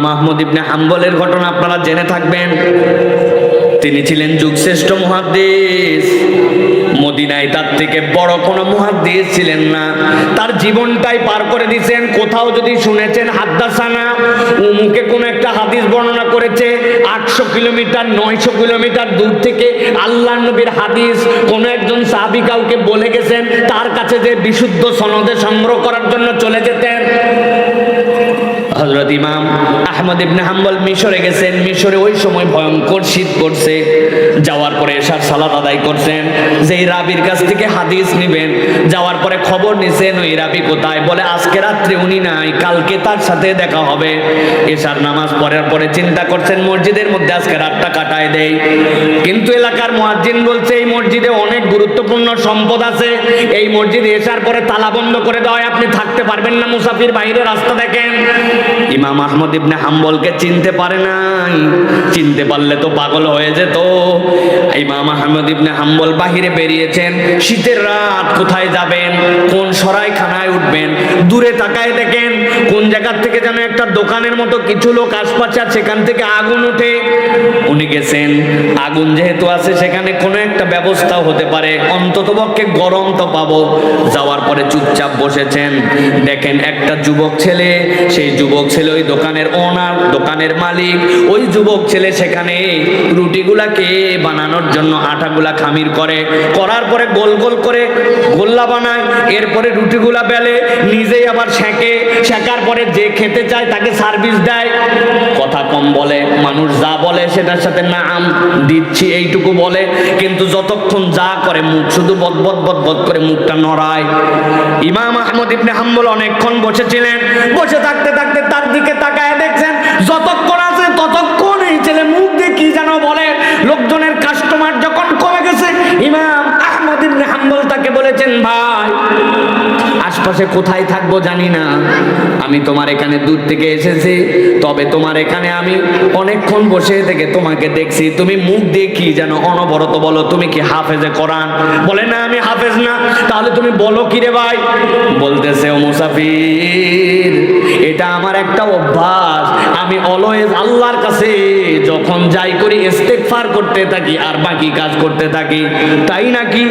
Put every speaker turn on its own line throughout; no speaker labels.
ইমাম আহমদ ইবনে হাম্বলের ঘটনা আপনারা জেনে থাকবেন। তিনি ছিলেন যুগশ্রেষ্ঠ মুহাদ্দিস। মদিনায় তার থেকে বড় কোনো মুহাদ্দিস ছিলেন না। তার জীবনটাই পার করে দিয়েছেন কোথাও যদি শুনেছেন হাদ্দাসানা, উমুকে কোনো একটা হাদিস বর্ণনা করেছে, আটশো কিলোমিটার, নয়শো কিলোমিটার দূর থেকে আল্লাহ নবীর হাদিস কোনো একজন সাহাবি কাউকে বলে গেছেন, তার কাছে যে বিশুদ্ধ সনদে সংগ্রহ করার জন্য চলে যেতেন। হজরত ইমাম আহমদ ইবনে হাম্বল মিশরে গেছেন। মিশরে ওই সময় ভয়ঙ্কর শীত পড়ছে। যাওয়ার পরে এসার সালাদ আদায় করছেন। যে রাবির কাছ থেকে হাদিস নিবেন, যাওয়ার পরে খবর নিছেন, ওই রাবি কোথায়? বলে, আজকে রাত্রে উনি নাই, কালকে তার সাথে দেখা হবে। এসার নামাজ পড়ার পরে চিন্তা করছেন, মসজিদের মধ্যে আজকে রাতটা কাটায় দেয় কিন্তু এলাকার মুয়াজ্জিন বলছে, এই মসজিদে অনেক গুরুত্বপূর্ণ সম্পদ আছে। এই মসজিদে এসার পরে তালা বন্ধ করে দেওয়ায় আপনি থাকতে পারবেন না, মুসাফির বাইরে রাস্তা দেখেন। ইমাম আহমদ ইবনে হাম্বলকে চিনতে পারে নাই। চিনতে পারলে তো পাগল হয়ে যেত। ইমাম আহমদ ইবনে হাম্বল বাহিরে বেরিয়েছেন। শীতের রাত, কোথায় যাবেন? কোন সরাইখানায় উঠবেন? দূরে তাকায় দেখেন, কোন জায়গার থেকে যেন একটা দোকানের মতো কিছু লোক আশপাশে আছে সেখান থেকে আগুন উঠে উনি গেছেন। আগুন যেহেতু আছে, সেখানে কোনো একটা ব্যবস্থাও হতে পারে। অন্তত পক্ষে গরম তো পাবো। যাওয়ার পরে চুপচাপ বসেছেন। দেখেন একটা যুবক ছেলে, সেই যুবক ছেলে ওই দোকানের ওনার দোকানের মালিক, ওই যুবক ছেলে সেখানে রুটিগুলাকে বানানোর জন্য আটাগুলা খামির করে, করার পরে গোল গোল করে গোল্লা বানায়, এরপরে রুটিগুলা বেলে, নিজেই আবার সেঁকে শেখার পরে যে খেতে চায় তাকে সার্ভিস দেয়। কথা কম বলে, মানুষ যা বলে সেটার সাথে নাম দিচ্ছি এইটুকু বলে, কিন্তু যতক্ষণ যা করে মুখ শুধু বদবদ বদবদ করে মুখটা নড়ায়। ইমাম আহমদ ইবনে হাম্বল অনেকক্ষণ বসেছিলেন, বসে থাকতে থাকতে তার দিকে তাকায় যতক্ষণ আছে ততক্ষণ এই ছেলে মুখ দিয়ে কি যেন বলে। লোকজনের কাস্টমার যখন কমে গেছে, ইমাম আহমদ হাম্বল তাকে বলেছেন, ভাই, আশপাশে কোথায় থাকব জানি না। আমি তোমার এখানে দূর থেকে এসেছি, তবে তোমার এখানে আমি অনেকক্ষণ বসে থেকে তোমাকে দেখছি। তুমি মুখ দিয়ে কি যেন অনবরত বলো, তুমি কি হাফেজে কোরআন? বলে, না, আমি হাফেজ না। তাহলে তুমি বলো কি রে ভাই? বলতেছে, ও মুসাফির এটা আমার একটা অভ্যাস। আমি অলওয়েজ আল্লাহর কাছে যখন যাই করি, ইস্তেগফার করতে থাকি আর বাকি কাজ করতে থাকি। তাই নাকি?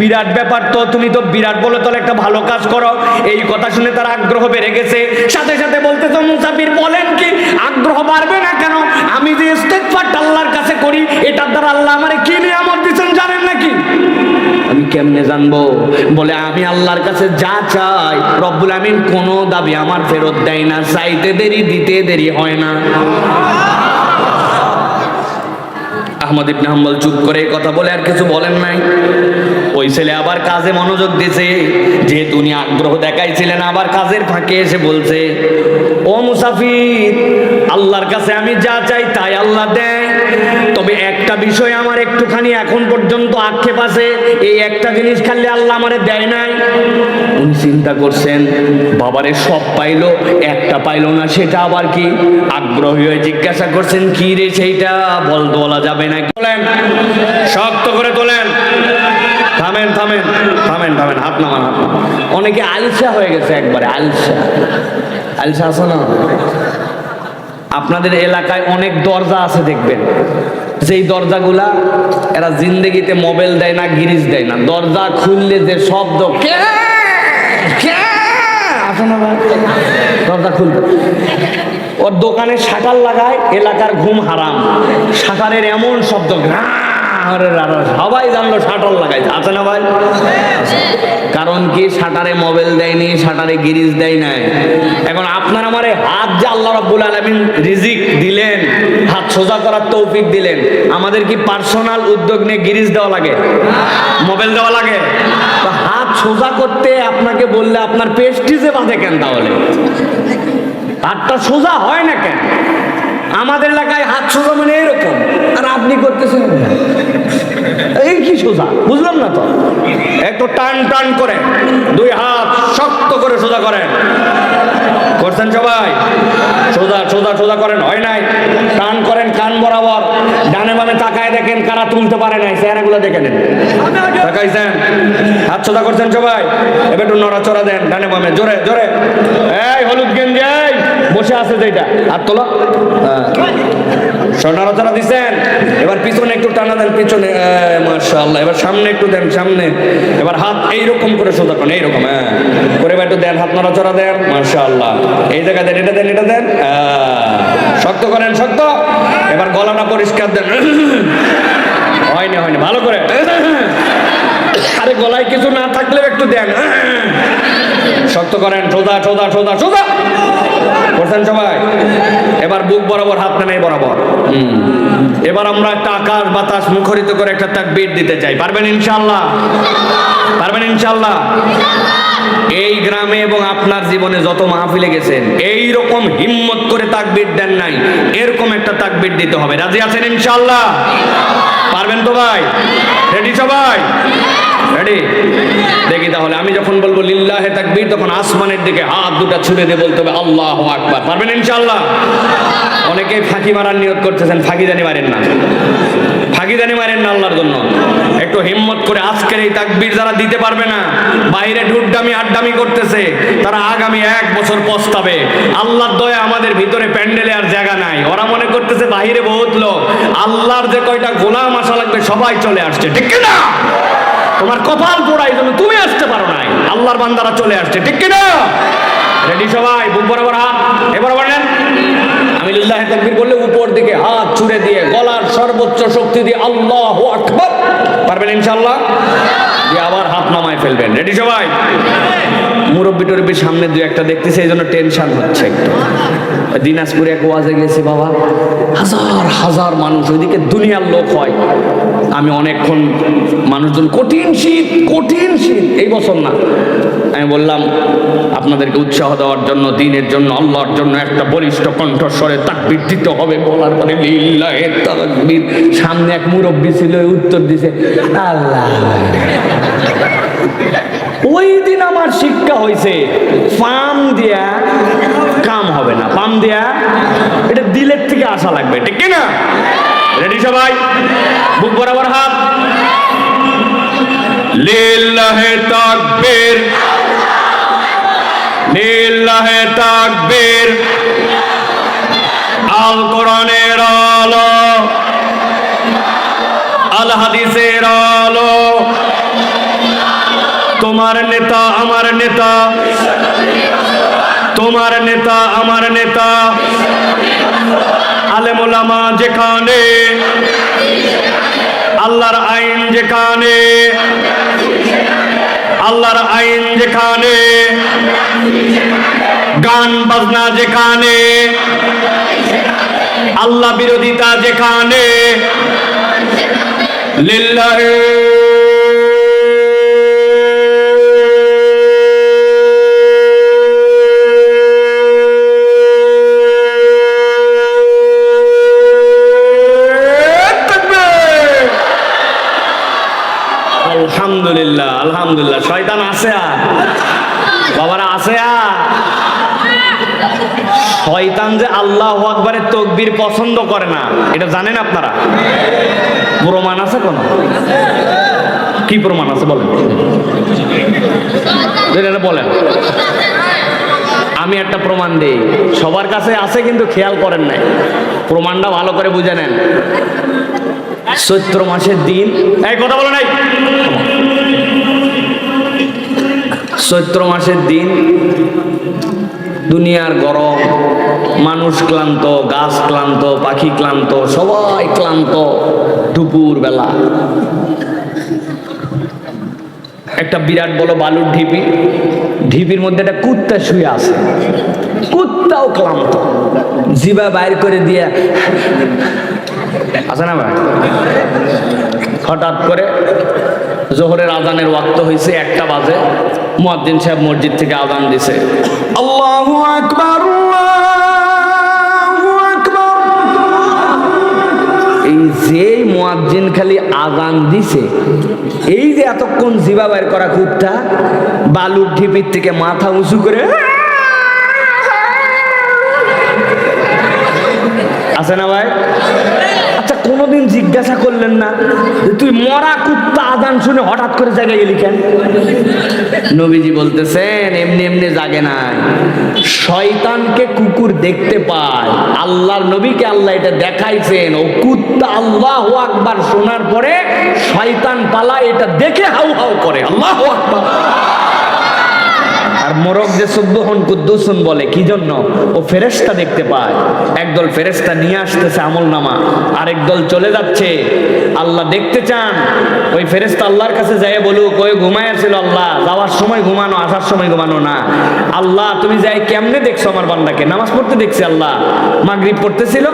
বিরাট ব্যাপার তো, তুমি তো বিরাট বলে তাহলে একটা ভালো কাজ করো। এই কথা শুনে তার আগ্রহ বেড়ে গেছে। সাথে সাথে বলতে তো মুসাফির, বলেন কি, আগ্রহ বাড়বে না কেন? আমি যে ইস্তেগফারটা আল্লাহর কাছে করি, এটার দ্বারা আল্লাহ আমারে কেমনে জানব? বলে, আমি আল্লাহর কাছে যা চাই, রব্বুল আমিন কোনো দাবি আমার ফেরত দেয় না। চাইতে দেরি, দিতে দেরি হয় না। আহমদ ইবনে হাম্বল চুপ করে কথা বলে আর কিছু বলেন নাই। ওই ছেলে আবার কাজে মনোযোগ দিয়েছে। যেহেতু উনি আগ্রহ দেখাইছিলেন, আবার কাজের ফাঁকে এসে বলছে, ও মুসাফির, আল্লাহর কাছে আমি যা চাই তাই আল্লাহ দেয়। তবে একটা বিষয় আমার একটুখানি এখন পর্যন্ত আক্ষেপ আছে। এই একটা জিনিস খালি আল্লাহ আমারে দেয় নাই। উনি চিন্তা করছেন, বাবারে, সব পাইলো, একটা পাইলো না, সেটা আবার কি? আগ্রহী হয়ে জিজ্ঞাসা করছেন, কি রে সেইটা? বলতে বলা যাবে না তোলেন, শক্ত করে তোলেন। থামেন থামেন থামেন থামেন হাত নামান হাত নামান। অনেকে আলসা হয়ে গেছে একবারে আলসা। আলসা আছে না? আপনাদের এলাকায় অনেক দরজা আছে দেখবেন। যেই দরজাগুলা এরা জিন্দেগিতে মোবাইল দেয় না গিরিজ দেয় না। দরজা খুললে যে শব্দ কে? কে? আসো না দরজা খুলতে ওর দোকানে শাটার লাগায় এলাকার ঘুম হারাম। শাটারের এমন শব্দ ঘা আরে রারা, সবাই জানলো শাটার লাগাইছে। আছে না ভাই? কারণ কি শাটারে মোবাইল দেয়নি শাটারে গিরিজ দেয় নাই? এখন আপনার আমারে হাত যে আল্লাহ রাব্বুল আলামিন রিজিক দিলেন হাত সোজা করার তৌফিক দিলেন আমাদের কি পার্সোনাল উদ্যোগ নিয়ে গিরিজ দেওয়া লাগে? মোবাইল দেওয়া লাগে? তো হাত সোজা করতে আপনাকে বললে আপনার পেস্টিজে বাঁধে কেন তাহলে? হাতটা সোজা হয় না কেন? আমাদের এলাকায় হাত সোজা মানে এরকম। আর আপনি করতেছেন এই কি সোজা? বুঝলাম না তো। একটু টান টান করে দুই হাত শক্ত করে সোজা করেন। করছেন সবাই? সোজা সোজা সোজা করেন। হয় নাই? টান করেন কান বরাবর। ডানে বামে তাকায় দেখেন কারা তুলতে পারে নাই। চেহারাগুলো দেখে নেন। তাকাইছেন? হাত সোজা করছেন সবাই? এবার একটু নড়াচড়া দেন। ডানে বামে। জোরে জোরে। এই, হলুদ গেঞ্জি বসে আছে যেটা আর তোলা। নড়াচড়া দিচ্ছেন। এবার পিছনে একটু টানা দেন পিছনে মার্শাল্লাহ এবার সামনে একটু দেন সামনে। এবার হাত এইরকম করে সোজা করেন এইরকম হ্যাঁ। করে এবার একটু দেন হাত নড়াচড়া দেন মার্শাল্লাহ এই জায়গা দেন এটা দেন এটা দেন আহ, শক্ত করেন শক্ত। এবার গলাটা পরিষ্কার দেন। হয়নি হয়নি ভালো করে। আরে গলায় কিছু না থাকলেও একটু দেন শক্ত করেন সোজা সোজা সোজা সোজা। করছেন সবাই? এবার বুক বরাবর, হাত নেই বরাবর। এবার আমরা একটা আকাশ বাতাস মুখরিত করে একটা তাক তাকবীর দিতে চাই। পারবেন ইনশাল্লাহ পারবেন ইনশাল্লাহ এই গ্রামে এবং আপনার জীবনে যত মাহফিলে গেছেন এই রকম হিম্মত করে তাকবীর দেন নাই। এরকম একটা তাকবীর দিতে হবে। রাজি আছেন ইনশাল্লাহ পারবেন তো ভাই? রেডি সবাই? রেডি দেখি তাহলে, আমি যখন বলব লিল্লাহে তাকবীর, তখন আসমানের দিকে হাত দুটা ছুড়ে দিয়ে বলতে হবে, আল্লাহ আকবার। পারবেন ইনশাল্লাহ অনেকে ফাঁকি মারার নিয়ত করতেছেন ফাঁকি জানি মারেন না। ফাঁকি জানি মারেন না আল্লাহর জন্য। একটু হিম্মত করে আজকের এই তাকবীর যারা দিতে পারবে না, বাইরে ঢুড্ডামি আড্ডামি করতেছে, তারা আগামী এক বছর পস্তাবে। আল্লাহর দয়া আমাদের ভিতরে প্যান্ডেলে আর জায়গা নাই। ওরা মনে করতেছে বাইরে বহুত লোক। আল্লাহর যে কয়টা গোলাম আসা লাগবে, সবাই চলে আসছে। ঠিক না তোমার কপাল পোড়াই জন্য তুমি আসতে পারো নাই। আল্লাহর বান্দারা চলে আসছে, ঠিক কিনা? রেডি সবাই? বুক বরাবর হাত। এবার বলেন আমি লিল্লাহ তাকবীর বললে উপর দিকে হাত ছুড়ে দিয়ে, গলার সর্বোচ্চ শক্তি দিয়ে আল্লাহ আকবার। পারবেন ইনশাআল্লাহ? দিয়ে আবার হাত নামায় ফেলবেন। রেডি সবাই? মুরব্বি টুরব্বির সামনে দু একটা দেখতেছে, এই জন্য টেনশন হচ্ছে একটু। দিনাজপুরে এক ওয়াজে গেছি, বাবা। হাজার হাজার মানুষ, ওইদিকে দুনিয়ার লোক হয়। আমি অনেকক্ষণ মানুষজন, কঠিন শীত কঠিন শীত। এই বছর না। আমি বললাম, আপনাদেরকে উৎসাহ দেওয়ার জন্য, দিনের জন্য, আল্লাহর জন্য একটা বলিষ্ঠ কণ্ঠস্বরে তাকবির দিতে হবে। বলার পরে লিল্লাহে সামনে এক মুরব্বী ছিল উত্তর দিছে, আল্লাহ। ওই দিন আমার শিক্ষা হয়েছে, পাম দিয়া কাম হবে না। পাম দিয়া এটা দিলের থেকে আসা লাগবে, ঠিক না? রেডি সবাই? বুক বরাবর হাত। লিল্লাহে তাকবীর। লিল্লাহে তাকবীর। আল কোরআনের আলো। আল হাদিসের আলো। তোমার নেতা আমার নেতা। তোমার নেতা আমার নেতা। আলেমুলামা যেখানে, আল্লাহর আইন যেখানে, আল্লাহর আইন যেখানে, গান বাজনা যেখানে, আল্লাহ বিরোধিতা যেখানে, লিল্লাহে তাকবীর! আলহামদুলিল্লাহ আলহামদুলিল্লাহ। শয়তান আছে আর? বাবারা আছে আর? শয়তান যে আল্লাহ আকবরের তকবীর পছন্দ করে না, এটা জানেন আপনারা? প্রমাণ আছে কোন? কি প্রমাণ আছে বলেন? বলেন। আমি একটা প্রমাণ দিই। সবার কাছে আছে কিন্তু খেয়াল করেন নাই। প্রমাণটা ভালো করে বুঝে নেন। চৈত্র মাসের দিন এই, কথা বলে নাই। চৈত্র মাসের দিন দুনিয়ার গরম, মানুষ ক্লান্ত, গাছ ক্লান্ত, পাখি ক্লান্ত, সবাই ক্লান্ত দুপুর বেলা একটা বিরাট বড় বালুর ঢিপি, ঢিপির মধ্যে একটা কুত্তা শুয়ে আছে। কুত্তাও ক্লান্ত। জিবা বাইর করে দিয়ে আছে না ভাই? হঠাৎ করে জোহরের আজানের ওয়াক্ত হয়েছে একটা বাজে। মুয়াজ্জিন সাহেব মসজিদ থেকে আজান দিছে। আল্লাহু আকবার এই যে মুয়াজ্জিন খালি আজান দিছে, এই যে এতক্ষণ জিবা বাইর করা কুত্তা বালুর ঢিপির থেকে মাথা উঁচু করে আছে না ভাই? কোনোদিন জিজ্ঞাসা করলেন না তুই মরা কুত্তা আদান শুনে হঠাৎ করে জায়গায় গেলি কেন? নবীজি বলতেছেন, এমনি এমনি জাগে নাই। শয়তানকে কুকুর দেখতে পায়। আল্লাহর নবীকে আল্লাহ এটা দেখাইছেন। ও কুত্তা আল্লাহ আকবার শোনার পরে শয়তান পালা এটা দেখে হাউ হাউ করে। আল্লাহ আকবার। আর মোরগ যে সুব্বহন কুদ্দুসুন বলে, কি জন্য? ও ফেরেশতা দেখতে পায়। একদল ফেরেশতা নিয়ে আসতেছে আমল নামা। আরেক দল চলে যাচ্ছে। আল্লাহ দেখতে চান। ওই ফেরেশতা আল্লাহর কাছে যাই বলুক, ওই ঘুমায় আল্লাহ। যাওয়ার সময় ঘুমানো, আসার সময় ঘুমানো না। আল্লাহ, তুমি যাই কেমনে দেখছ আমার বান্দাকে? নামাজ পড়তে দেখছি আল্লাহ। মাগরিব পড়তেছিল।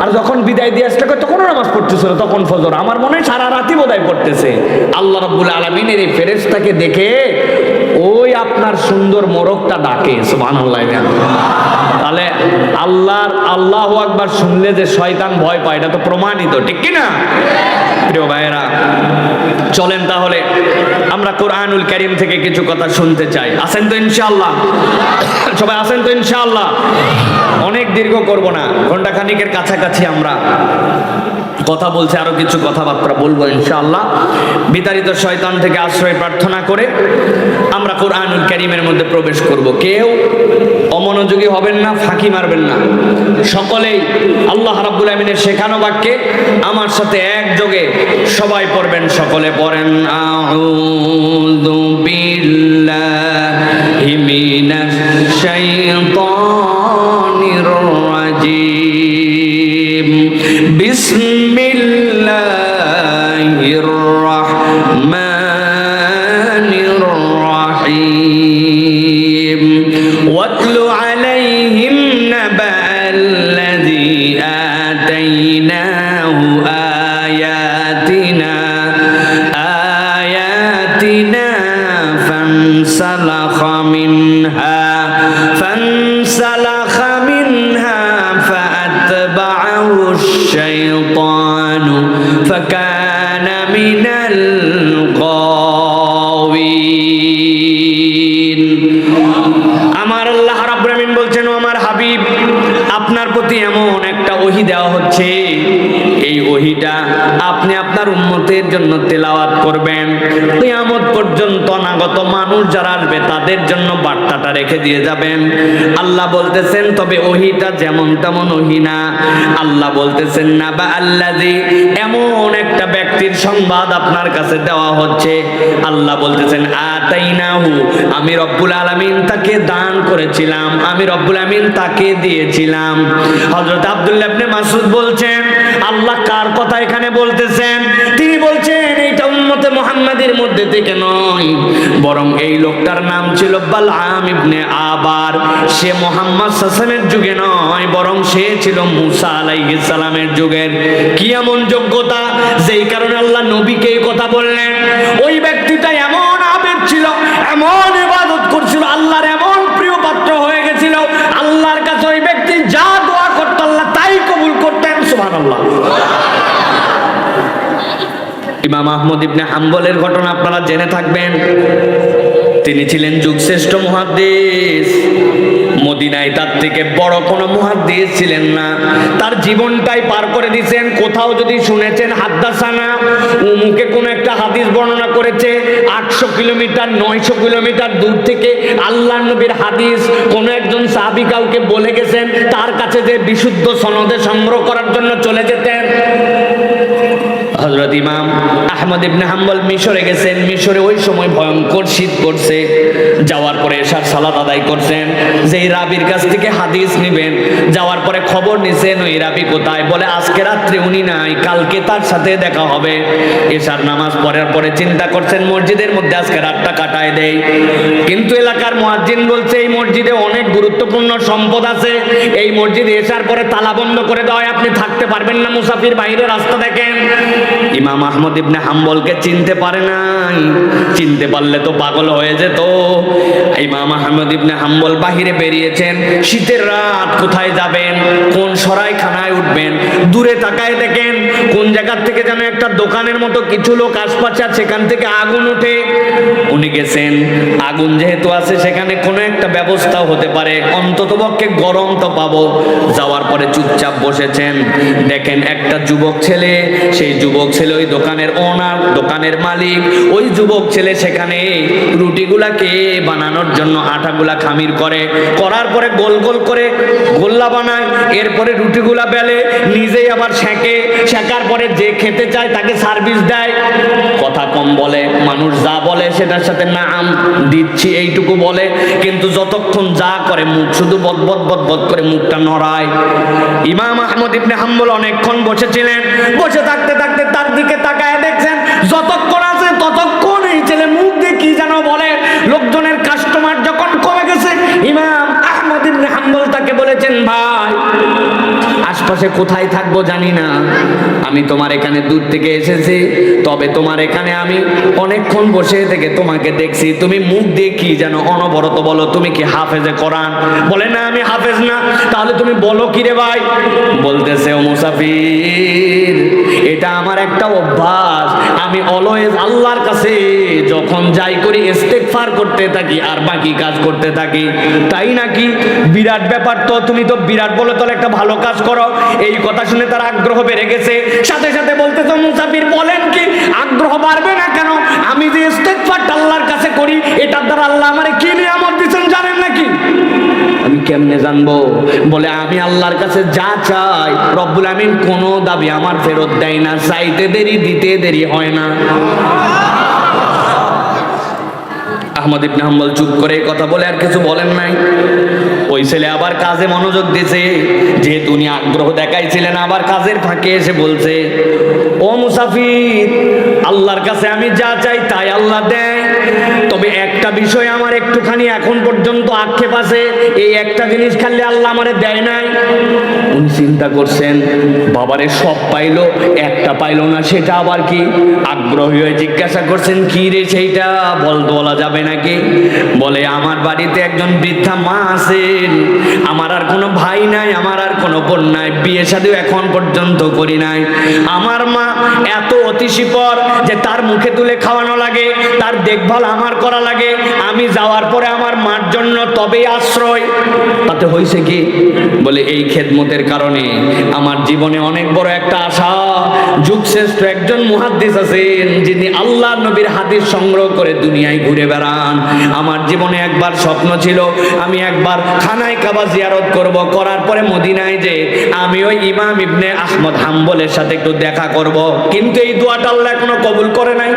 আর যখন বিদায় দিয়ে আসতে তখনও নামাজ পড়তেছিল, তখন ফজর। আমার মনে সারা রাতি বোধহয় পড়তেছে। আল্লাহ রাব্বুল আলমিনের এই ফেরেশতাকে দেখে ওই আপনার সুন্দর মোরগটা ডাকে সুবহানাল্লাহ তাহলে আল্লাহর আল্লাহ একবার শুনলে যে শয়তান ভয় পায়, এটা তো প্রমাণিত, ঠিক কি না? প্রিয় ভাইয়েরা, চলেন তাহলে, আমরা কোরআনুল করিম থেকে কিছু কথা শুনতে চাই। আসেন তো ইনশাআল্লাহ। সবাই আসেন তো ইনশাআল্লাহ। অনেক দীর্ঘ করব না ঘণ্টা খানিকের কাছাকাছি আমরা কথা বলছে, আরও কিছু কথাবার্তা বলব ইনশাআল্লাহ। বিতাড়িত শয়তান থেকে আশ্রয় প্রার্থনা করে আমরা কোরআনুল করিমের মধ্যে প্রবেশ করব। কেউ অমনোযোগী হবেন না, ফাঁকি মারবেন না। সকলেই আল্লাহ রাব্বুল আমিনের শেখানো বাক্যে আমার সাথে একযোগে সবাই পড়বেন, সকলে পড়েন, আউযু বিল্লাহি মিনাশ শাইতানির রাজিম। বিসমিল্লাহির আসবে, তাদের জন্য বার্তাটা রেখে দিয়ে যাবেন। আল্লাহ বলতেছেন, তবে ওহিটা যেমন তেমন ওহি না। আল্লাহ বলতেছেন না বা আল্লাজি এমন একটা ব্যক্তির সংবাদ আপনার কাছে দেওয়া হচ্ছে। আল্লাহ বলতেছেন, আতাইনাহু। আমি রব্বুল আলামিন তাকে দান করেছিলাম। আমি রব্বুল আমিন তাকে দিয়েছিলাম। হযরত আব্দুল্লাহ ইবনে মাসউদ বলছেন, আল্লাহ কার কথা এখানে বলতেছেন? তিনি বলছেন উম্মতে মুহাম্মাদের মধ্যে থেকে নয়। বরং এই লোকটার নাম ছিল বালআম ইবনে আবার। সে মোহাম্মদ সাল্লামের যুগে নয়, বরং সে ছিল মুসা আলাইহিস সালামের যুগের। কি এমন যোগ্যতা? যেই কারণে আল্লাহ নবীকে এই কথা বললেন। ওই ব্যক্তিটা এমন আবেগ ছিল, এমন ইবাদত করছিল, আল্লাহর এমন প্রিয় পাত্র হয়ে গেছিল। আল্লাহর কাছে ওই ব্যক্তি যা দোয়া করতো, আল্লাহ তাই কবুল করতেন, সুবহানাল্লাহ। ইমাম আহমদ ইবনে হাম্বলের ঘটনা আপনারা জেনে থাকবেন। তিনি ছিলেন যুগশ্রেষ্ঠ মুহাদ্দিস। মদিনায় তার থেকে বড় কোনো মুহাদ্দিস ছিলেন না। তার জীবনটাই পার করে দিয়েছেন কোথাও যদি শুনেছেন হাদ্দাসানা, উমুকে কোনো একটা হাদিস বর্ণনা করেছে, আটশো কিলোমিটার, নয়শো কিলোমিটার দূর থেকে আল্লাহ নবীর হাদিস, কোনো একজন সাহাবি কাউকে বলে গেছেন, তার কাছে যে বিশুদ্ধ সনদে সংগ্রহ করার জন্য চলে যেতেন। হজরত ইমাম আহমদ ইবনে হাম্বল মিশরে গেছেন। মিশরে ওই সময় ভয়ঙ্কর শীত পড়ছে। যাওয়ার পরে এসার সালাদ আদায় করছেন। যে এই রাবির কাছ থেকে হাদিস নিবেন, যাওয়ার পরে খবর নিছেন, ওই রাবি কোথায়? বলে, আজকে রাত্রে উনি নাই, কালকে তার সাথে দেখা হবে। এসার নামাজ পড়ার পরে চিন্তা করছেন, মসজিদের মধ্যে আজকে রাতটা কাটায় দেয় কিন্তু এলাকার মুয়াজ্জিন বলছে, এই মসজিদে অনেক গুরুত্বপূর্ণ সম্পদ আছে। এই মসজিদে এসার পরে তালা বন্ধ করে দেওয়ায় আপনি থাকতে পারবেন না। মুসাফির বাইরে রাস্তা দেখেন। ইমাম আহমদ ইবনে হাম্বলকে চিনতে পারে নাই। চিনতে পারলে তো পাগল হয়ে যেত। ইমাম আহমদ ইবনে হাম্বল বাহিরে বেরিয়েছেন। শীতের রাত, কোথায় যাবেন? কোন সরাইখানায় উঠবেন? দূরে তাকায় দেখেন, কোন জায়গার থেকে যেন একটা দোকানের মতো কিছু লোক আশপাশে আছে সেখান থেকে আগুন উঠে উনি গেছেন। আগুন যেহেতু আছে, সেখানে কোনো একটা ব্যবস্থা হতে পারে। অন্তত পক্ষে গরম তো পাবো। যাওয়ার পরে চুপচাপ বসেছেন। দেখেন একটা যুবক ছেলে, সেই যুবক ছেলে ওই দোকানের ওনার দোকানের মালিক। ওই যুবক ছেলে সেখানে রুটিগুলাকে বানানোর জন্য আটাগুলা খামির করে। করার পরে গোল গোল করে গোল্লা বানায়, এরপরে রুটিগুলা বেলে, নিজেই আবার সেঁকে। শেখার পরে যে খেতে চায় তাকে সার্ভিস দেয়। কথা কম বলে, মানুষ যা বলে সেটার সাথে নাম দিচ্ছি, এইটুকু বলে। কিন্তু যতক্ষণ যা করে মুখ শুধু বদবদ বদবদ করে মুখটা নড়ায়। ইমাম আহমদ ইবনে হাম্বল অনেকক্ষণ বসেছিলেন। বসে থাকতে থাকতে দিকে তাকায় দেখছেন যতক্ষণ আছে ততক্ষণ এই ছেলে মুখ দিয়ে কি যেন বলে লোকজনের কাস্টমার যখন কমে গেছে ইমাম আহমদ ইবনে হাম্বল তাকে বলেছেন ভাই আশপাশে কোথায় থাকব জানি না। আমি তোমার এখানে দূর থেকে এসেছি, তবে তোমার এখানে আমি অনেকক্ষণ বসে থেকে তোমাকে দেখছি। তুমি মুখ দিয়ে কি যেন অনবরত বলো, তুমি কি হাফেজে কোরআন? বলে, না, আমি হাফেজ না। তাহলে তুমি বলো কি রে ভাই? বলতেছে, ও মুসাফির, এটা আমার একটা অভ্যাস। আমি অলওয়েজ আল্লাহর কাছে যখন যাই করি, ইস্তেগফার করতে থাকি আর বাকি কাজ করতে থাকি। তাই নাকি? বিরাট ব্যাপার তো, তুমি তো বিরাট বলে তাহলে একটা ভালো কাজ করো। এই কথা শুনে তার আগ্রহ বেড়ে গেছে। সাথে সাথে বলতেছে, মুসাফির, বলেন কি, আগ্রহ বাড়বে না কেন? আমি যে ইস্তেগফারটা আল্লাহর কাছে করি, এটার দ্বারা আল্লাহ আমারে কি নিয়ামত দিচ্ছেন জানেন নাকি? আমি কেমনে জানব? বলে, আমি আল্লাহর কাছে যা চাই, রব্বুল আমিন কোনো দাবি আমার ফেরত দেয় না, চাইতে দেরি, দিতে দেরি হয় না। আহমদ ইবনে হাম্বল চুপ করে কথা বলে আর কিছু বলেন নাই। ওই ছেলে আবার কাজে মনোযোগ দিছে যেহেতু উনি আগ্রহ দেখাইছিলেন, আবার কাজের ফাঁকে এসে বলছে, ও মুসাফির, আল্লাহর কাছে আমি যা চাই তাই আল্লাহ দেয়। তবে একটা বিষয় আমার একটুখানি এখন পর্যন্ত আক্ষেপ আছে। এই একটা জিনিস খালি আল্লাহ আমারে দেয় নাই। উনি চিন্তা করছেন, বাবারে, সব পাইলো, একটা পাইলো না, সেটা আবার কি? আগ্রহী হয়ে জিজ্ঞাসা করছেন, কি রে সেইটা? বলতে বলা যাবে নাকি? বলে, আমার বাড়িতে একজন বৃদ্ধা মা আছেন আমরা আমার আর কোনো ভাই নাই, আমার আর কোনো বোন নাই, বিয়ে শাদিও এখন পর্যন্ত করি নাই। আমার মা এত অতিশীপর যে তার মুখে তুলে খাওয়ানো লাগে, তার দেখভাল আমার করা লাগে, আমি যাওয়ার পরে আমার মার জন্য তবেই আশ্রয়। তাতে হয়েছে কি? বলে, এই খেদমতের কারণে আমার জীবনে অনেক বড় একটা আশা। যুগশ্রেষ্ঠ একজন মুহাদ্দিস আছেন, যিনি আল্লাহ নবীর হাদিস সংগ্রহ করে দুনিয়ায় ঘুরে বেড়ান। আমার জীবনে একবার স্বপ্ন ছিল, আমি একবার খানায় কাবা জিয়ারত করব, করার পরে মদিনায় যে আমি ওই ইমাম ইবনে আহমদ হাম্বলের সাথে একটু দেখা করব। কিন্তু এই দোয়াটা আল্লাহ এখনও কবুল করে নাই।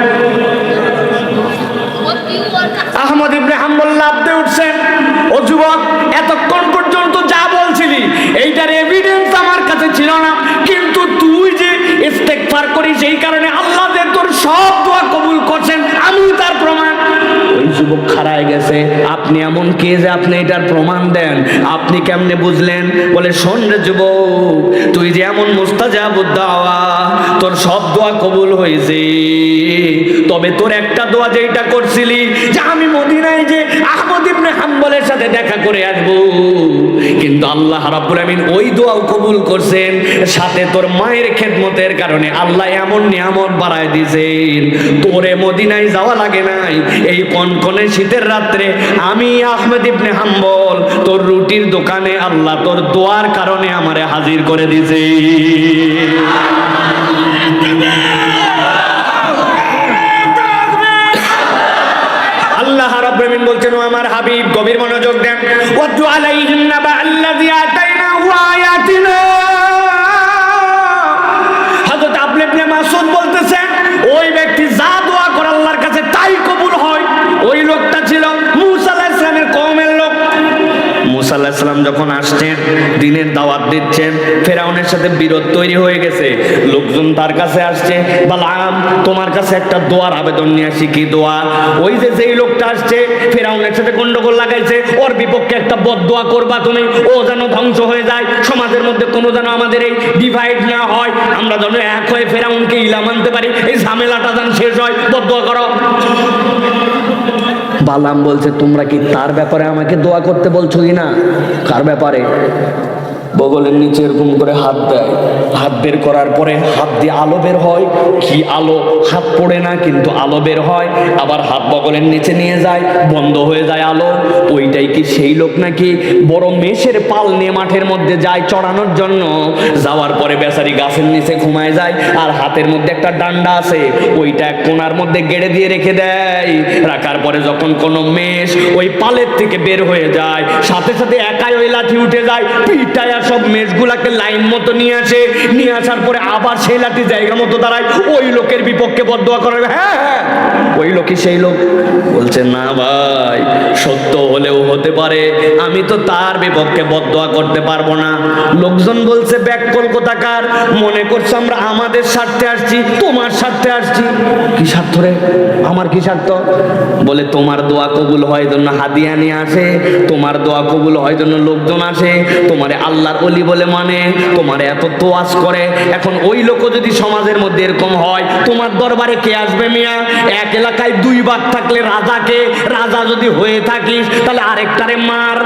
আহমদ ইবনে হাম্বল লাভতে উঠছেন ও যুবক, এতক্ষণ পর্যন্ত যা বলছিলি, এইটার এভিডেন্স আমার কাছে ছিল না। কিন্তু তুই যে ইস্তেগফার করিস, এই কারণে আল্লাহ তোর সব দোয়া কবুল করছেন আমি তার প্রমাণ খাড়ায় গেছে। আপনি এমন কে যে আপনি এটার প্রমাণ দেন? আপনি কেমনে বুঝলেন? বলে, শোন রে যুবক, তুই যে এমন মুস্তাজাবুদ্দাওয়া, তোর সব দোয়া কবুল হয়েছে। তবে তোর একটা দোয়া যেটা করছিলি, যে আমি মদিনায় যে ইবনে হাম্বলের সাথে দেখা করে আসব। কিন্তু আল্লাহ রাব্বুল আমিন ওই দোয়াও কবুল করছেন, সাথে তোর মায়ের খেদমতের কারণে আল্লাহ এমন নিয়ামত বাড়ায় দিয়েছেন, তোরে মদিনায় যাওয়া লাগে নাই। এই কনকনে শীতের রাত্রে আমি আহমদ ইবনে হাম্বল, তোর রুটির দোকানে আল্লাহ তোর দোয়ার কারণে আমারে হাজির করে দিয়েছে আমিন বলছেন ও আমার হাবিব গভীর মনোযোগ দেন। ওয়াতু আলাইহিন নাবা আল্লাযী আতাইনাহু আয়াতিনা। আলাহিসাল্লাম সাল্লাম যখন আসছেন, দিনের দাওয়াত দিচ্ছেন, ফেরাউনের সাথে বিরোধ তৈরি হয়ে গেছে। লোকজন তার কাছে আসছে বালাম তোমার কাছে একটা দোয়ার আবেদন নিয়ে আসি, কি দোয়া? ওই যে যেই লোকটা আসছে, ফেরাউনের সাথে গন্ডগোল লাগাইছে, ওর বিপক্ষে একটা বদ দোয়া করবা তুমি, ও যেন ধ্বংস হয়ে যায়, সমাজের মধ্যে কোনো যেন আমাদের এই ডিভাইড না হয়, আমরা যেন এক হয়ে ফেরাউনকে ইলাম আনতে পারি, এই ঝামেলাটা যেন শেষ হয়, বদ দোয়া করো। বালাম বলছে তোমরা কি তার ব্যাপারে আমাকে দোয়া করতে বলছো কি না কার ব্যাপারে? বগলের নিচে এরকম করে হাত দেয়। হাত বের করার পরে হাত দিয়ে আলো বের হয়। কি আলো? হাত পড়ে না, কিন্তু আলো বের হয়। আবার হাত বগলের নিচে নিয়ে যায়, বন্ধ হয়ে যায় আলো। ওইটাই কি সেই লোক নাকি? বড় মেষের পাল নিয়ে মাঠের মধ্যে যায় চড়ানোর জন্য। যাওয়ার পরে বেচারি গাছের নিচে ঘুমায় যায়, আর হাতের মধ্যে একটা ডান্ডা আছে। ওইটা এক কোনার মধ্যে গেড়ে দিয়ে রেখে দেয়। রাখার পরে যখন কোনো মেষ ওই পালের থেকে বের হয়ে যায়, সাথে সাথে একাই ওই লাঠি উঠে যায় পিটায় সব মেষগুলাকে লাইন মতো নিয়ে আসে, নিয়ে আসার পরে আবার সেই লাঠি জায়গা মতো দাঁড়ায়, ওই লোকের বিপক্ষে বদোয়া করে হ্যাঁ হ্যাঁ ওই লোকই সেই লোক। বলছে, না ভাই, সত্য হলেও হতে পারে। আমি তো তার বিপক্ষে বদোয়া করতে পারব না। লোকজন বলছে ব্যাক কলকাতাকার, মনে করছে আমরা আমাদের স্বার্থে আসছি, তোমার স্বার্থে আসছি। কি স্বার্থ রে? আমার কি স্বার্থ? বলে, তোমার দোয়া কবুল হয় জন্য হাদিয়া নিয়ে আসে, তোমার দোয়া কবুল হয় জন্য লোকজন আসে, তোমারে আল্লাহর অলি বলে মানে তোমার এত তোয়াজ করে। এখন ওই লোকও যদি সমাজের মধ্যে এরকম হয়, তোমার দরবারে কে আসবে মিয়া? এক এলাকায় দুই বাঘ থাকলে রাজাকে, রাজা যদি হয়ে থাকিস, তাহলে আরেকটারে মার।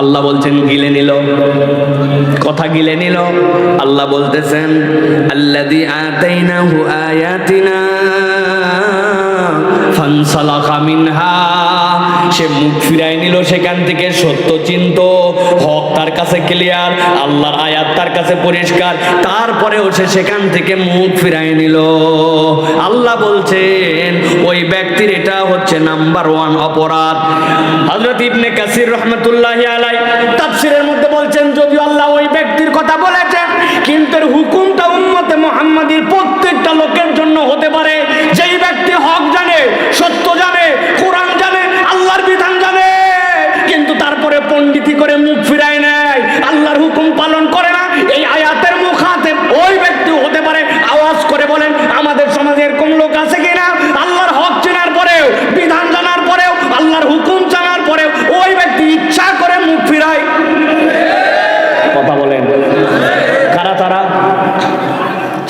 আল্লাহ বলছেন, গিলে নিল। কথা গিলে নিল। আল্লাহ বলতেছেন আল্লাদি আতাইনাহু আয়াতিনা ফানসালাখা মিনহা। সে মুখ ফিরাই নিল, সেখান থেকে সত্য চিন্ত, হক তার কাছে ক্লিয়ার আল্লাহর আয়াত তার কাছে পরিষ্কার, তারপরেও সে সেখান থেকে মুখ ফিরাই নিল। আল্লাহ বলছেন, ওই ব্যক্তির এটা হচ্ছে নাম্বার ওয়ান অপরাধ। হযরত ইবনে কাসির রহমতুল্লাহ আলাই তাফসিরের মধ্যে বলছেন, যদিও আল্লাহ ওই ব্যক্তির কথা বলেছেন, কিন্তু এর হুকুমটা উম্মতে মুহাম্মাদির প্রত্যেকটা লোকের জন্য হতে পারে যেই ব্যক্তি হক জানে সত্য জানে কোরআন জানে আল্লাহর বিধান জানে কিন্তু তারপরে পণ্ডিতি করে মুখ ফিরায় নেয় আল্লাহর হুকুম পালন করে না এই আয়াতের মুখাতে ওই ব্যক্তি হতে পারে আওয়াজ করে বলেন আমাদের সমাজে এরকম লোক আছে কিনা আল্লাহর হক চেনার পরেও বিধান জানার পরেও আল্লাহর হুকুম জানার পরেও ওই ব্যক্তি ইচ্ছা করে মুখ ফিরায় কথা বলেন কারা তারা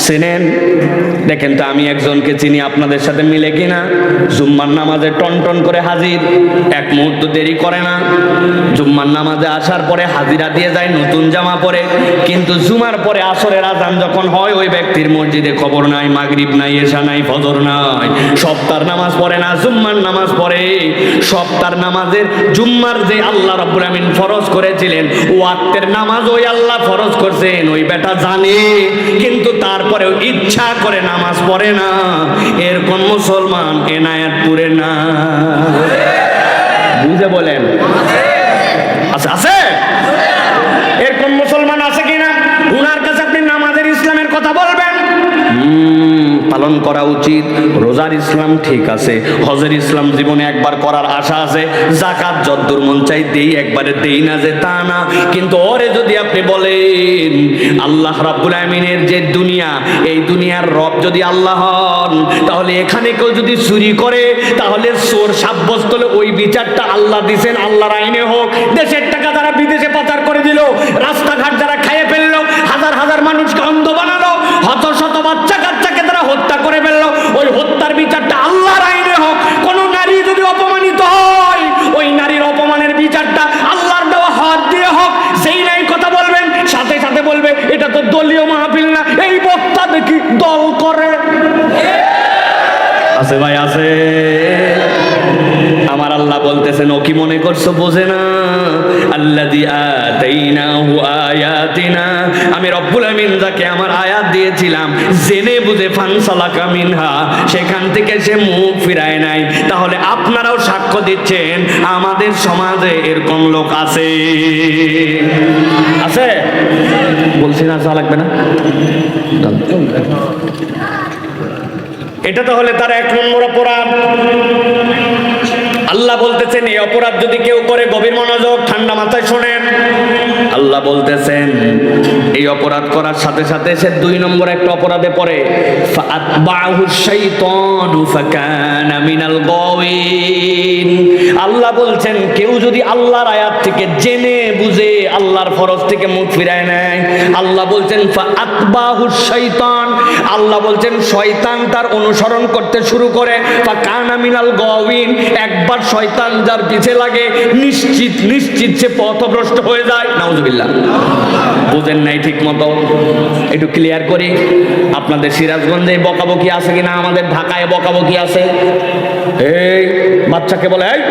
চেনেন দেখেন তো আমি একজনকে চিনি আপনাদের সাথে মিলে কিনা? জুম্মার নামাজে টন টন করে হাজির, এক মুহূর্ত দেরি করে না। জুম্মার নামাজে আসার পরে হাজিরা দিয়ে যায়, নতুন জামা পরে। কিন্তু জুমার পরে আসরের আজান যখন হয়, ওই ব্যক্তির মসজিদে খবর নাই, মাগরিব নাই, এশা নাই, ফজর নাই। সপ্তাহ নামাজ পড়ে না, জুম্মার নামাজ পড়ে। সপ্তাহ নামাজের জুম্মার যে আল্লাহ রাব্বুল আমিন ফরজ করেছিলেন ওয়াক্তের নামাজ ওই আল্লাহ ফরজ করছেন, ওই বেটা জানে। কিন্তু তারপরেও ইচ্ছা করে নামাজ পড়ে না এর এরকম মুসলমান এনায়াতপুরে না। বুঝে বলেন? আচ্ছা আছে এরকম মুসলমান আছে কিনা উনার কাছে আপনি নামাজের ইসলামের কথা বলবেন হুম, পালন করা উচিত। রোজার ইসলাম ঠিক আছে। হজের ইসলাম জীবনে একবার করার আশা আছে। জাকাত যদ্দুর মন চাই দেই, একবারে দেই না যে তা না। কিন্তু ওরে যদি আপনি বলেন, আল্লাহ রাব্বুল আমিনের যে দুনিয়া, এই দুনিয়ার রব যদি আল্লাহ হন, তাহলে এখানে কেউ যদি চুরি করে, তাহলে চোর সাব্যস্ত হলে ওই বিচারটা আল্লাহ দিছেন, আল্লাহর আইনে হোক। দেশের টাকা তারা বিদেশে পাচার করে দিল, রাস্তাঘাট যারা ভাই আছে? আমার আল্লাহ বলতেছেন, ও কি মনে করছ বোঝে না? আয়াতিনা। আমি রব্বুল আমিন যাকে আমার আয়াত দিয়েছিলাম, জেনে বুঝে ফানসালাকা মিনহা, সেখান থেকে সে মুখ ফিরায় নাই। তাহলে আপনারাও সাক্ষ্য দিচ্ছেন, আমাদের সমাজে এরকম লোক আছে। আছে? বলছি না আসা লাগবে না? এটা তাহলে তার এক নম্বর অপরাধ। আল্লাহ বলতেছেন, এই অপরাধ যদি কেউ করে, গভীর মনোযোগ, ঠান্ডা মাথায় শোনেন। আল্লাহ বলতেছেন, এই অপরাধ করার সাথে সাথে সে দুই নম্বর একটা অপরাধে পড়ে। আল্লাহ বলছেন, কেউ যদি আল্লাহর আয়াত থেকে জেনে, বুঝে আল্লাহর ফরজ থেকে মুখ ফিরায় নেয়। আল্লাহ বলছেন শৈতান। আল্লাহ বলছেন, শয়তান তার অনুসরণ করতে শুরু করে। বা মিনাল গওয়িন। একবার শয়তান যার পিছে লাগে, নিশ্চিত নিশ্চিত সে পথভ্রষ্ট হয়ে যায়। নাউজুবিল্লাহ। বুঝেন নাই ঠিক মতো একটু ক্লিয়ার করি। আপনাদের সিরাজগঞ্জে বকাবকি আছে কিনা? আমাদের ঢাকায় বকাবকি আছে। এই, বাচ্চাকে বলে, এই,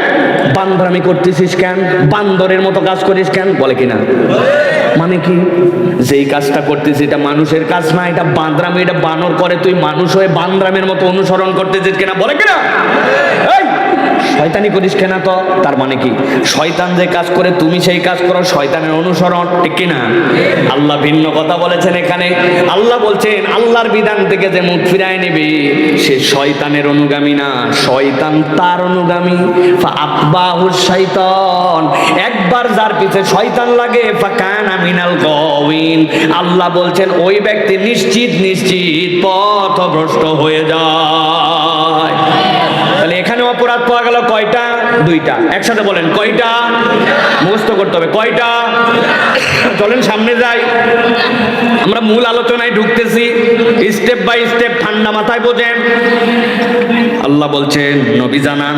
বান্দরামি করতেছিস কেন? বান্দরের মতো কাজ করিস কেন? বলে কিনা? মানে কি? যেই কাজটা করতেছি, এটা মানুষের কাজ না, এটা বান্দরামি এটা বানর করে। তুই মানুষ হয়ে বান্দরামের মতো অনুসরণ করতেছিস কিনা? বলে কিনা? এই! শয়তানি করিস কেনা তো? তার মানে কি? শয়তান যে কাজ করে, তুমি সেই কাজ করো, শয়তানের অনুসরণ, ঠিক কিনা? আল্লাহ ভিন্ন কথা বলেছেন এখানে। আল্লাহ বলছেন, আল্লাহর বিধান থেকে যে মুখ ফিরায় নেবে, সে শয়তানের অনুগামী না। শয়তান তার অনুগামী। আব্বাহু শয়তান। একবার যার পিছে শয়তান লাগে ফাকান আমিনাল গওয়িন। আল্লাহ বলছেন, ওই ব্যক্তি নিশ্চিত নিশ্চিত পথভ্রষ্ট হয়ে যায় তাহলে এখানে অপরাধ পাওয়া গেল কয়টা? দুইটা। একসাথে বলেন, কয়টা? মুখস্থ করতে হবে, কয়টা? চলেন সামনে যাই। আমরা মূল আলোচনায় ঢুকতেছি স্টেপ বাই স্টেপ ঠান্ডা মাথায় বোঝেন। আল্লাহ বলছেন, নবী জানান,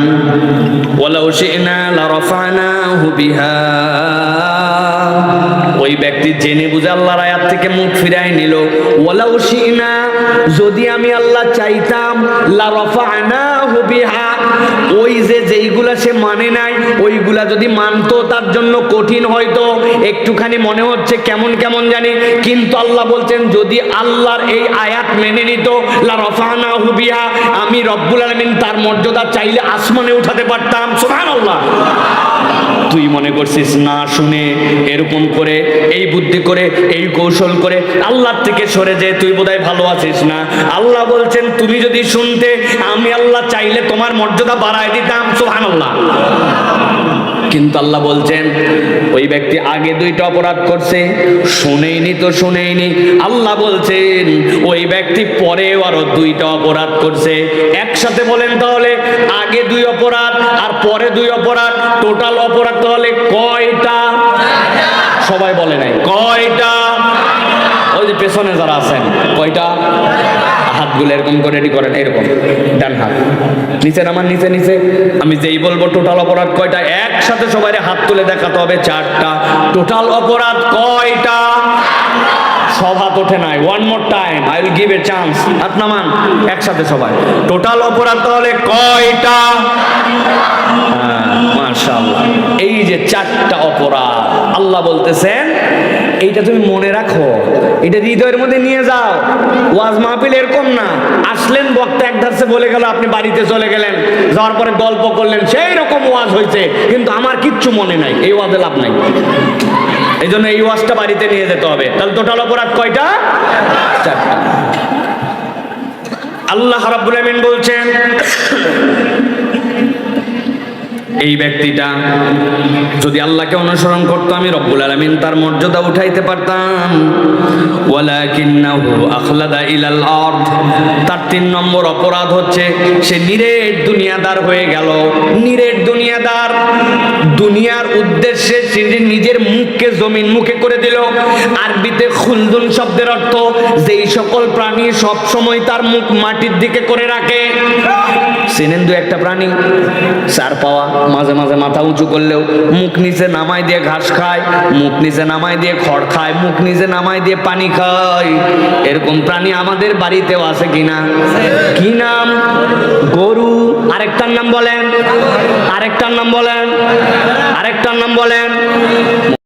ওয়ালাউ শি'না লারাফানাহু বিহা। ওই ব্যক্তি জেনে বুঝে আল্লাহর আয়াত থেকে মুখ ফিরায় নিল, ওয়ালাউ শি'না, যদি আমি আল্লাহ চাইতাম লা লারাফানাহু বিহা। ওই যে যেইগুলা সে মানে নাই, ওইগুলা যদি মানতো, তার জন্য কঠিন হয়তো। একটুখানি মনে হচ্ছে কেমন কেমন জানি, কিন্তু আল্লাহ বলছেন, যদি আল্লাহর এই আয়াত মেনে নিত বিহা, আমি রব্বুল আলামিন তার মর্যাদা চাইলে আসমানে উঠাতে পারতাম। সুবহানাল্লাহ। তুই মনে করছিস, না শুনে এরকম করে, এই বুদ্ধি করে, এই কৌশল করে আল্লাহর থেকে সরে যে তুই বোধহয় ভালো আছিস না? আল্লাহ বলছেন, তুমি যদি শুনতে, আমি আল্লাহ চাইলে তোমার মর্যাদা বাড়ায় দিতাম, সুবহানাল্লাহ। কিন্তু আল্লাহ বলছেন, ওই ব্যক্তি আগে দুইটা অপরাধ করছে, শুনেইনি তো শুনেইনি। আল্লাহ বলছেন, ওই ব্যক্তি পরেও আরও দুইটা অপরাধ করছে। একসাথে বলেন তাহলে, আগে দুই অপরাধ আর পরে দুই অপরাধ, টোটাল অপরাধ তাহলে কয়টা? সবাই বলে নাই, কয়টা? পেছনে যারা আছেন, কয়টা? হাতগুলো এরকম করে রেডি করেন, এরকম, ডান হাত। নিচে নামান, নিচে নিচে। আমি যেই বলব টোটাল অপরাধ কয়টা? একসাথে সবাই হাত তুলে দেখাতে হবে, চারটা। টোটাল অপরাধ কয়টা? সব হাত ওঠে নাই। One more time I will give a chance হাত নামান, একসাথে সবাই। টোটাল অপরাধ তাহলে কয়টা? মাশাআল্লাহ। এই যে চারটা অপরাধ, আল্লাহ বলতেছেন এইটা তুমি মনে রাখো। এটা হৃদয়ের মধ্যে নিয়ে যাও। ওয়াজ মাহফিল এরকম না। আসলেন, বক্তা এক ধারসে বলে গেল, আপনি বাড়িতে চলে গেলেন। যাওয়ার পরে গল্প করলেন, সেই রকম ওয়াজ হয়েছে। কিন্তু আমার কিচ্ছু মনে নাই, এই ওয়াজে লাভ নাই। এই জন্য এই ওয়াজটা বাড়িতে নিয়ে যেতে হবে। তাহলে টোটাল অপরাধ কয়টা? চারটা। আল্লাহ রাব্বুল আমিন বলছেন এই ব্যক্তিটা যদি আল্লাহকে অনুসরণ করতো, আমি রব্বুল আলামিন তার মর্যাদা উঠাইতে পারতাম। তার তিন নম্বর অপরাধ হচ্ছে, সে নিরেট দুনিয়াদার হয়ে গেল। নিরেট দুনিয়াদার। দুনিয়ার উদ্দেশ্যে সে নিজের মুখকে জমিন মুখে করে দিল। আরবিতে খুলদুন শব্দের অর্থ, যেই সকল প্রাণী সব সময় তার মুখ মাটির দিকে করে রাখে। চেনেন দু একটা প্রাণী চার পাওয়া। মাঝে মাঝে মাথা উঁচু করলেও মুখ নিচে নামাই দিয়ে ঘাস খায়, মুখ নিচে নামাই দিয়ে খড় খায়, মুখ নিচে নামাই দিয়ে পানি খায়। এরকম প্রাণী আমাদের বাড়িতেও আছে কিনা কি নাম? গরু। আরেকটার নাম বলেন। আরেকটার নাম বলেন। আরেকটার নাম বলেন।